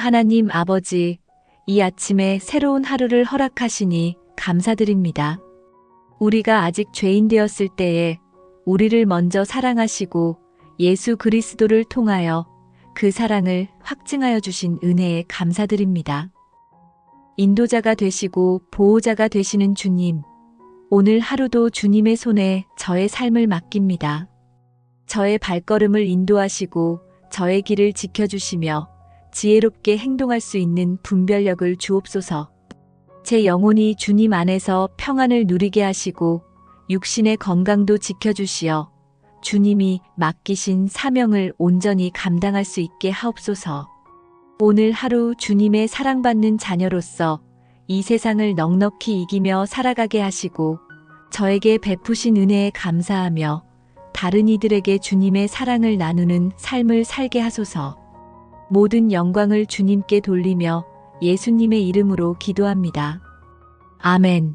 하나님 아버지, 이 아침에 새로운 하루를 허락하시니 감사드립니다. 우리가 아직 죄인 되었을 때에 우리를 먼저 사랑하시고 예수 그리스도를 통하여 그 사랑을 확증하여 주신 은혜에 감사드립니다. 인도자가 되시고 보호자가 되시는 주님, 오늘 하루도 주님의 손에 저의 삶을 맡깁니다. 저의 발걸음을 인도하시고 저의 길을 지켜주시며 지혜롭게 행동할 수 있는 분별력을 주옵소서. 제 영혼이 주님 안에서 평안을 누리게 하시고 육신의 건강도 지켜주시어 주님이 맡기신 사명을 온전히 감당할 수 있게 하옵소서. 오늘 하루 주님의 사랑받는 자녀로서 이 세상을 넉넉히 이기며 살아가게 하시고 저에게 베푸신 은혜에 감사하며 다른 이들에게 주님의 사랑을 나누는 삶을 살게 하소서. 모든 영광을 주님께 돌리며 예수님의 이름으로 기도합니다. 아멘.